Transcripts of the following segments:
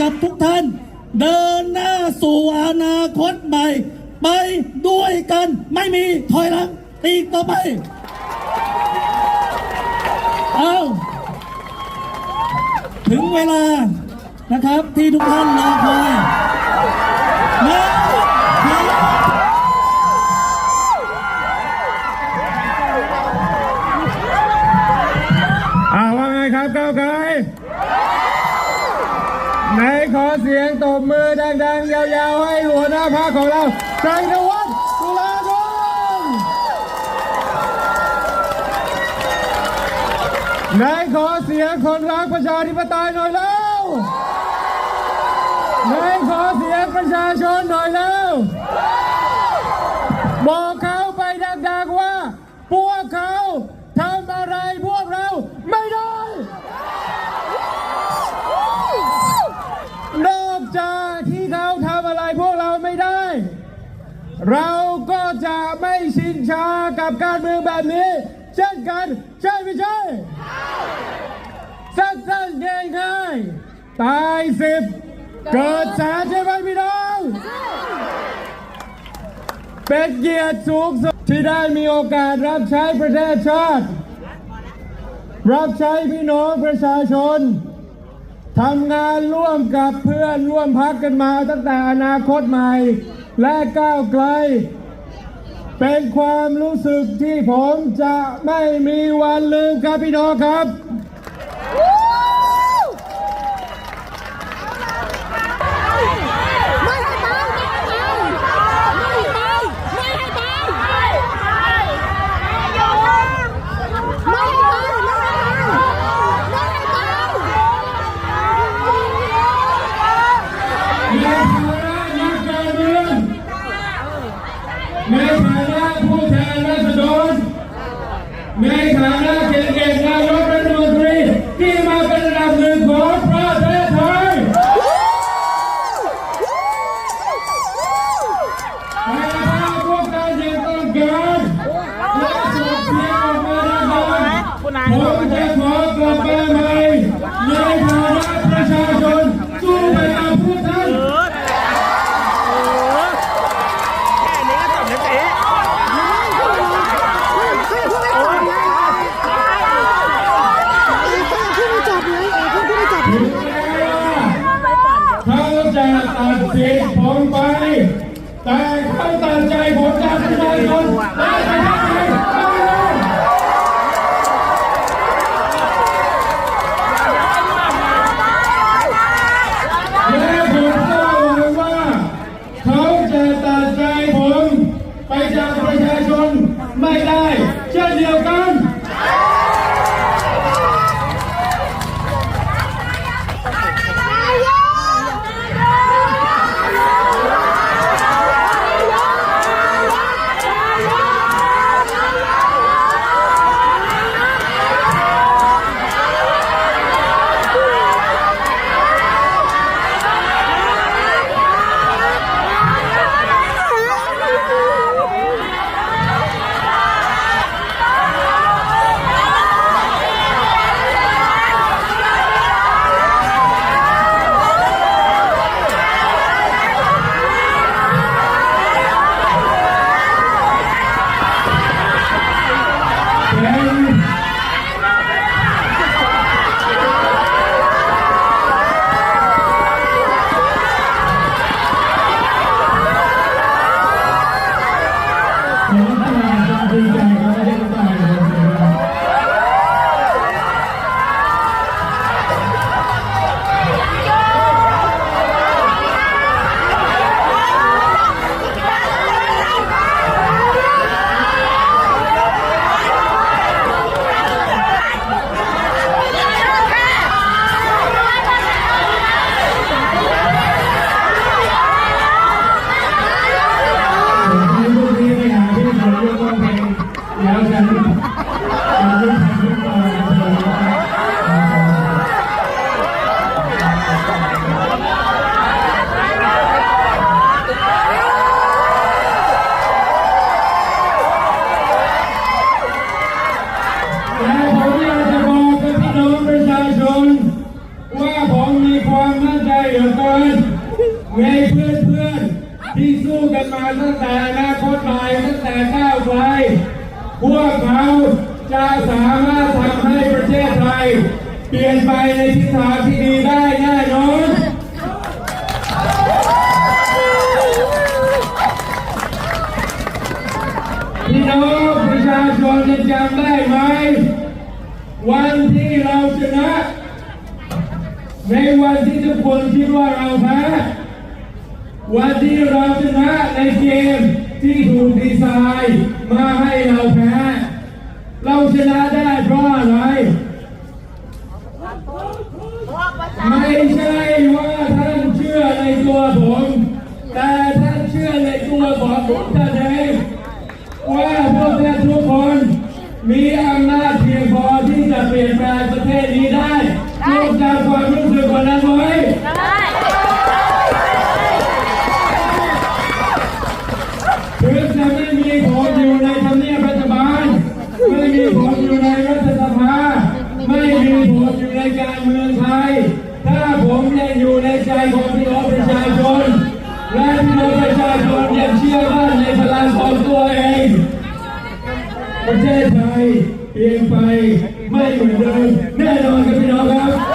กับทุกท่าน เดินหน้าสู่อนาคตใหม่ ไปด้วยกันไม่มีถอยหลังอีกต่อไป เอาถึงเวลานะครับที่ทุกท่านรอคอยมา มือดังๆ ยาวๆ ให้หัวหน้าพรรคของเราชัยนวัฒน์ตุลาธนไหนขอเสียงคนรักประชาธิปไตยหน่อยแล้วไหนขอเสียงประชาชนหน่อยแล้วบอก เราก็จะไม่ชินชากับการเมืองแบบนี้ เช่นกันใช่ไม่ใช่สั้นๆง่ายๆตายสิบเกิดแสนใช่ไหมพี่น้อง เป็นเกียรติสูงสุดที่ได้มีโอกาสรับใช้ประเทศชาติ รับใช้พี่น้องประชาชนทำงานร่วมกับเพื่อนร่วมพักกันมาตั้งแต่อนาคตใหม่ และก้าวไกล เป็นความรู้สึกที่ผมจะไม่มีวันลืมครับพี่น้องครับ ปลี่ยนไปในทิศทางที่ดีได้แน่นอนพี่น้องประชาชนยังจำได้ไหม วันที่เราชนะ ในวันที่ทุกคนคิดว่าเราแพ้วันที่เราชนะในเกมที่ถูกดีไซน์มาให้เราแพ้ เราชนะได้เพราะอะไร ไม่ใช่ว่าท่านเชื่อในตัวผม แต่ท่านเชื่อในตัวของผมท่านเองว่าพวกท่านทุกคนมีอำนาจเพียงพอที่จะเปลี่ยนแปลงประเทศนี้ได้จงจำความรู้สึกวันนั้นไว้ ถึงจะไม่มีผมอยู่ในทำเนียบรัฐบาล ไม่มีผมอยู่ในรัฐสภา ไม่มีผมอยู่ในการเมืองไทย ถ้าผมยังอยู่ในใจของพี่น้องประชาชน และพี่น้องประชาชนยังเชื่อมั่นในพลัง ของตัวเอง ประเทศไทยเปลี่ยนไปไม่เหมือนเดิมแน่นอนครับพี่น้องครับ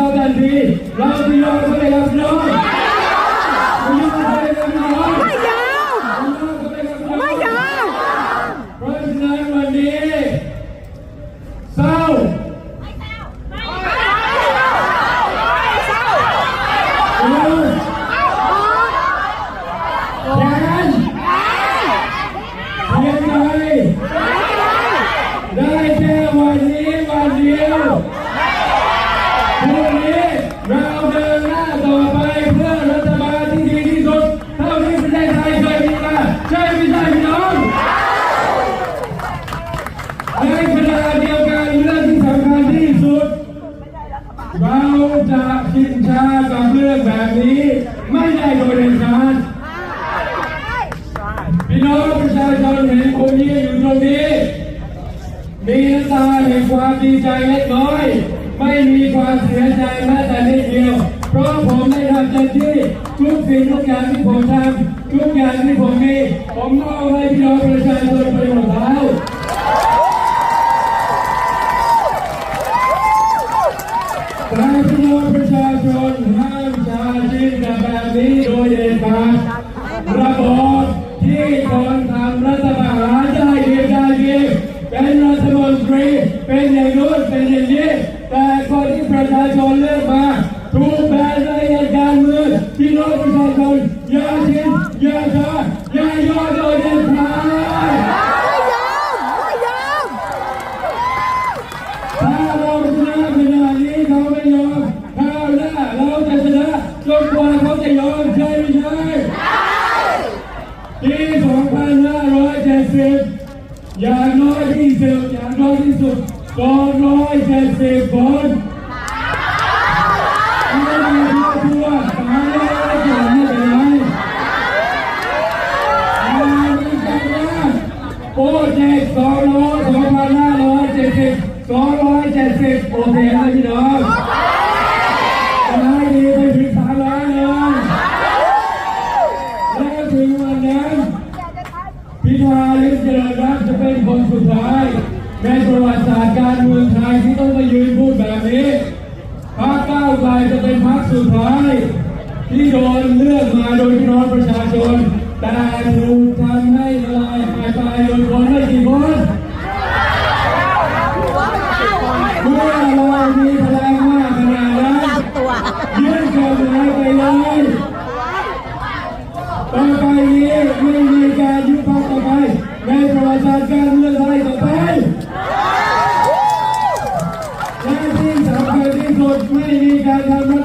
มื่อให้เขาทันทีเราจะยอมเขาเลยครับพี่น้องเรายอมเขาเลยครับพี่น้อง ไม่ยอม ไม่ยอม เพราะฉะนั้นวันนี้เศร้าเออแค้นเสียใจได้แค่วันนี้วันเดียวพรุ่งนี้เราเดินหน้าต่อไปเพื่อรัฐบาลที่ดีที่สุดเท่าที่ประเทศไทยเคยมีมาใช่ไม่ใช่พี่น้อง ในขณะเดียวกันเรื่องที่สำคัญที่สุด เราจะชินชากับเรื่องแบบนี้ ไม่ได้โดยเด็ดขาดพี่น้องประชาชนเห็นผมยืนอยู่ตรงนี้ มีน้ำตาแห่ง ความดีใจเล็กน้อย ไม่มีความเสียใจแม้แต่นิดเดียว เพราะผมได้ทำเต็มที่ทุกสิ่งทุกอย่างที่ผมทำทุกอย่างที่ผมมี ผมมอบให้พี่น้องประชาชนไปหมดแล้วแต่พี่น้องประชาชนห้ามชาชินกับแบบนี้โดยเด็ดขาดระบอบที่คนทำรัฐประหารได้ดีได้ดีเป็นรัฐมนตรีเป็นอย่างนู้นเป็นอย่างนี้แต่คนที่ประชาชนเลือกมาถูกแบนในการเมืองพี่น้องประชาชนอย่าชินอย่าชาอย่ายอมโดยเด็ดขาด ไม่ยอม ไม่ยอม ถ้าเราชนะขนาดนี้เขาไม่ยอมคราวหน้าเราจะชนะจนกว่าเขาจะยอมใช่ไม่ใช่ปี2570 อย่างน้อยที่สุดอย่างน้อยที่สุด ฝนไม่ได้ทั่วตายแล้วจะไม่เป็นไรโปรเจกต์สองร้อยสองพันห้าร้อยเจ็ดสิบสองร้อยเจ็ดสิบโอเคนะพี่น้องจะให้ดีไปถึงสามร้อยเลยแล้วถึงวันนั้นพิธาลิมเจริญรัตน์จะเป็นคนสุดท้าย ในประวัติศาสตร์การเมืองไทยที่ต้องมายืนพูดแบบนี้พรรคก้าวไกลจะเป็นพรรคสุดท้ายที่โดนเลือกมาโดยพี่น้องประชาชน แต่ถูกทำให้ละลายหายไปโดยคน 20 guys.